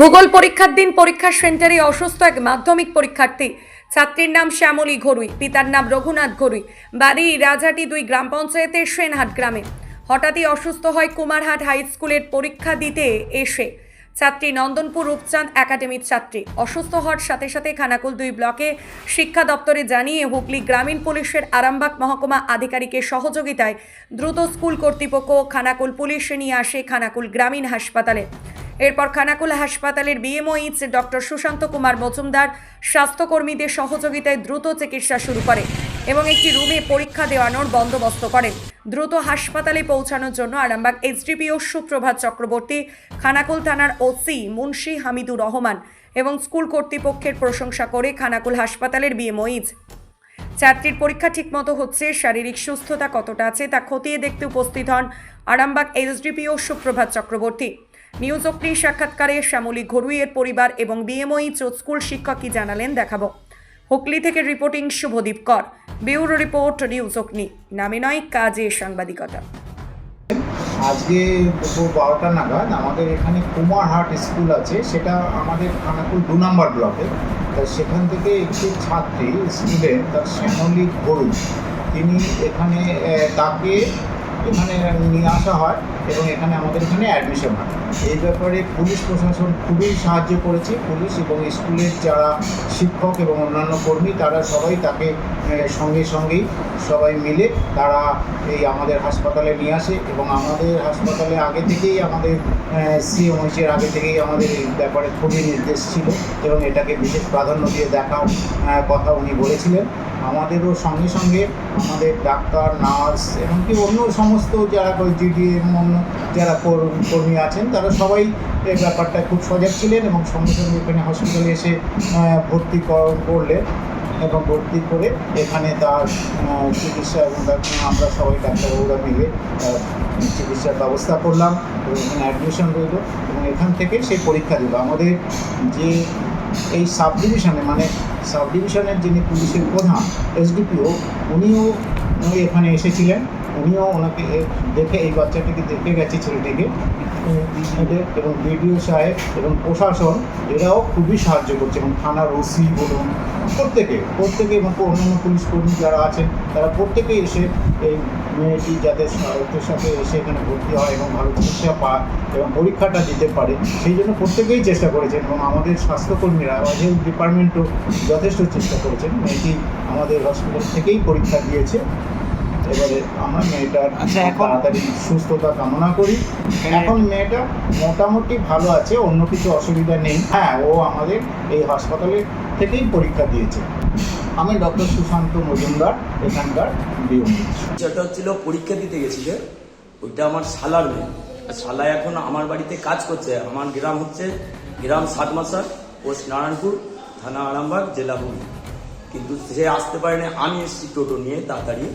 ভূগোল পরীক্ষার দিন পরীক্ষা সেন্টারে অসুস্থ এক মাধ্যমিক পরীক্ষার্থী। ছাত্রীর নাম শ্যামলী ঘরুই, পিতার নাম রঘুনাথ ঘরুই। বাড়ি রাজাটি দুই গ্রাম পঞ্চায়েতের সেনহাট গ্রামে। হঠাৎই অসুস্থ হয় কুমারহাট হাই স্কুলের পরীক্ষা দিতে এসে। ছাত্রী নন্দনপুর রূপচাঁদ একাডেমির ছাত্রী। অসুস্থ হওয়ার সাথে সাথে খানাকুল দুই ব্লকে শিক্ষা দপ্তরে জানিয়ে হুগলি গ্রামীণ পুলিশের আরামবাগ মহকুমা আধিকারিকের সহযোগিতায় দ্রুত স্কুল কর্তৃপক্ষ খানাকুল পুলিশে নিয়ে আসে খানাকুল গ্রামীণ হাসপাতালে। এরপর খানাকুল হাসপাতালের বিএমওইচ ডক্টর সুশান্ত কুমার মজুমদার স্বাস্থ্যকর্মীদের সহযোগিতায় দ্রুত চিকিৎসা শুরু করে এবং একটি রুমে পরীক্ষা দেওয়ানোর বন্দোবস্ত করেন। দ্রুত হাসপাতালে পৌঁছানোর জন্য আরামবাগ এইচডিপিও সুপ্রভাত চক্রবর্তী, খানাকুল থানার ওসি মুন্সি হামিদুর রহমান এবং স্কুল কর্তৃপক্ষের প্রশংসা করে খানাকুল হাসপাতালের বিএমওইচ ছাত্রীর পরীক্ষা ঠিকমতো হচ্ছে, শারীরিক সুস্থতা কতটা আছে তা খতিয়ে দেখতে উপস্থিত হন আরামবাগ এসডিপিও সুপ্রভাত চক্রবর্তী। নিউজ সাক্ষাৎকারে শ্যামলী ঘরুইয়ের পরিবার এবং বিএমওইচ ও স্কুল শিক্ষক কি জানালেন দেখাবো। হুগলি থেকে রিপোর্টিং শুভদীপ কর। ব্যুরো রিপোর্ট নিউজ অগ্নি। নামে নয়, কাজে সাংবাদিকতা। আজকে দুপুর বারোটা নাগাদ আমাদের এখানে কুমারহাট স্কুল আছে, সেটা আমাদের খানাকুল দু নম্বর ব্লকে। তা সেখান থেকে একটি ছাত্রী, স্টুডেন্ট, তার শ্যামলী ঘরু তিনি এখানে তাকে এখানে নিয়ে আসা হয় এবং এখানে আমাদের এখানে অ্যাডমিশন হয়। এই ব্যাপারে পুলিশ প্রশাসন খুবই সাহায্য করেছে। পুলিশ এবং স্কুলের যারা শিক্ষক এবং অন্যান্য কর্মী, তারা সবাই তাকে সঙ্গে সঙ্গেই সবাই মিলে তারা এই আমাদের হাসপাতালে নিয়ে আসে এবং আমাদের হাসপাতালে আগে থেকেই আমাদের সিএমএইচের আগে থেকেই আমাদের এই ব্যাপারে খুবই নির্দেশ ছিল এবং এটাকে বিশেষ প্রাধান্য দিয়ে দেখার কথা উনি বলেছিলেন। আমাদেরও সঙ্গে সঙ্গে আমাদের ডাক্তার, নার্স এমনকি অন্য সমস্ত যারা জিডি অন্য যারা কর- কর্মী আছেন, তারা সবাই এই ব্যাপারটা খুব সজাগ ছিলেন এবং সঙ্গে সঙ্গে এখানে হসপিটালে এসে ভর্তি কর- করলে এবং ভর্তি করে এখানে তার চিকিৎসা এবং আমরা সবাই ডাক্তারবাবুরা মিলে চিকিৎসার ব্যবস্থা করলাম এবং এখানে অ্যাডমিশন রইল এবং এখান থেকে সেই পরীক্ষা দিল। আমাদের যে এই সাব ডিভিশনে মানে সাব ডিভিশনের যিনি পুলিশের প্রধান এসডিপিও উনিও, উনি এখানে এসেছিলেন। উনিও ওনাকে দেখে এই বাচ্চাটিকে দেখে গেছে ছেলেটিকে। এবং বিডিও সাহেব এবং প্রশাসন, এরাও খুবই সাহায্য করছে এবং থানার ওসি বলুন, প্রত্যেকে প্রত্যেকে এবং অন্যান্য পুলিশ কর্মী যারা আছেন, তারা প্রত্যেকেই এসে এই মেয়েটি যাতে সাহিত্যের সাথে এসে এখানে ভর্তি হয় এবং ভালো চিকিৎসা পায় এবং পরীক্ষাটা দিতে পারে, সেই জন্য প্রত্যেকেই চেষ্টা করেছেন এবং আমাদের স্বাস্থ্যকর্মীরা হেলথ ডিপার্টমেন্টও যথেষ্ট চেষ্টা করেছেন। মেয়েটি আমাদের হসপিটাল থেকেই পরীক্ষা দিয়েছে। এবারে আমরা মেয়েটার আচ্ছা, তাড়াতাড়ি সুস্থতা কামনা করি। এখন মেয়েটা মোটামুটি ভালো আছে অন্য কিছু অসুবিধা নেই। হ্যাঁ ও আমাদের এই হাসপাতালে থেকেই পরীক্ষা দিয়েছে। আমি ডক্টর সুশান্ত মজুমদার এখানকার বিএমএইচ যেটা হচ্ছিল পরীক্ষা দিতে গেছিল ওইটা আমার শালার মেয়ে। শালা এখন আমার বাড়িতে কাজ করছে। আমার গ্রাম হচ্ছে গ্রাম সাতমাসার পোস্ট নারায়ণপুর থানা আরামবাগ জেলা হুগলি। কিন্তু সে আসতে পারেনি। আমি এসেছি টোটো নিয়ে তাড়াতাড়ি।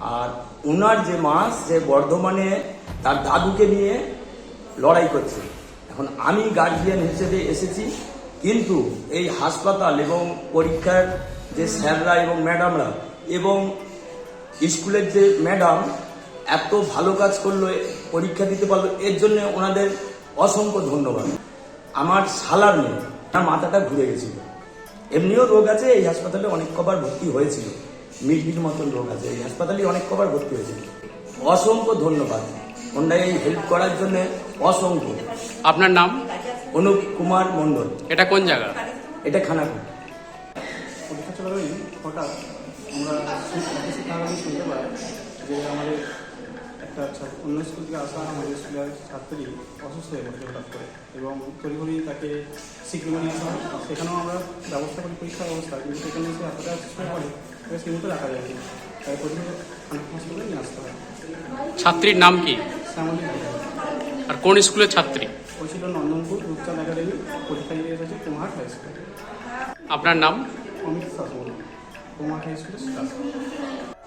আর ওনার যে মা যে বর্ধমানে তার দাদুকে নিয়ে লড়াই করছে। এখন আমি গার্জিয়ান হিসেবে এসেছি, কিন্তু এই হাসপাতাল এবং পরীক্ষার যে স্যাররা এবং ম্যাডামরা এবং স্কুলের যে ম্যাডাম এত ভালো কাজ করল, পরীক্ষা দিতে পারল, এর জন্য ওনাদের অসংখ্য ধন্যবাদ। আমার শালার মেয়ে, তার মাথাটা ঘুরে গেছিল। এমনিও রোগ আছে, এই হাসপাতালে অনেক কবার ভর্তি হয়েছিল। মির্গির মতন রোগ আছে। এই হাসপাতালে অনেক কবার ভর্তি হয়েছে। অসংখ্য ধন্যবাদ। ওনারা এই হেল্প করার জন্য অসংখ্য। আপনার নাম? অনুপ কুমার মণ্ডল। এটা কোন জায়গা? এটা পরীক্ষা চলাকালীন হঠাৎ আমরা শুনতে পাই যে আমাদের একটা অন্য স্কুল থেকে আসা আমাদের স্কুলের ছাত্রী অসুস্থ হয়ে পড়ে হঠাৎ করে। এবং তড়িঘড়ি তাকে সিকিমে নিয়ে আসা সেখানেও আমরা ব্যবস্থা করি পরীক্ষার ব্যবস্থা কিন্তু সেখানে এসে এতটা অসুস্থ হয়ে তাকে সেই মতো রাখা যায়নি তাই প্রথমে হসপিটালে নিয়ে আসতে হয়। ছাত্রীর নাম কি? শ্যামলী আর কোন স্কুলের ছাত্রী? ওই ছিল নন্দনপুর রূপচাঁদ একাডেমি পরীক্ষা দিয়ে এসেছে কুমার হাই স্কুল। আপনার নাম? অমিত শাসন কুমার হাই স্কুলের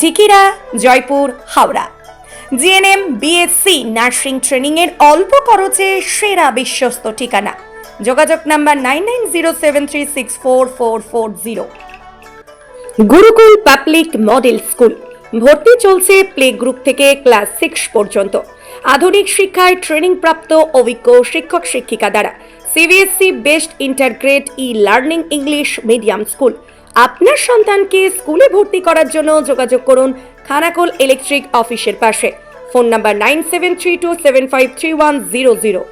Jhikira, Jaipur, Howrah. GNM, BSc nursing ট্রেনিংয়ের অল্প খরচে সেরা বিশ্বস্ত ঠিকানা। যোগাযোগ number nine nine zero seven three six four four four zero. Gurukul public model school. ভর্তি চলছে প্লে গ্রুপ থেকে ক্লাস সিক্স পর্যন্ত। আধুনিক শিক্ষায় ট্রেনিং প্রাপ্ত অভিজ্ঞ শিক্ষক শিক্ষিকা দ্বারা। CBSE best integrated e learning English medium school. আপনার সন্তানকে স্কুলে ভর্তি করার জন্য যোগাযোগ করুন খানাকোল ইলেকট্রিক অফিসের পাশে। Phone number nine seven three two seven five three one zero zero.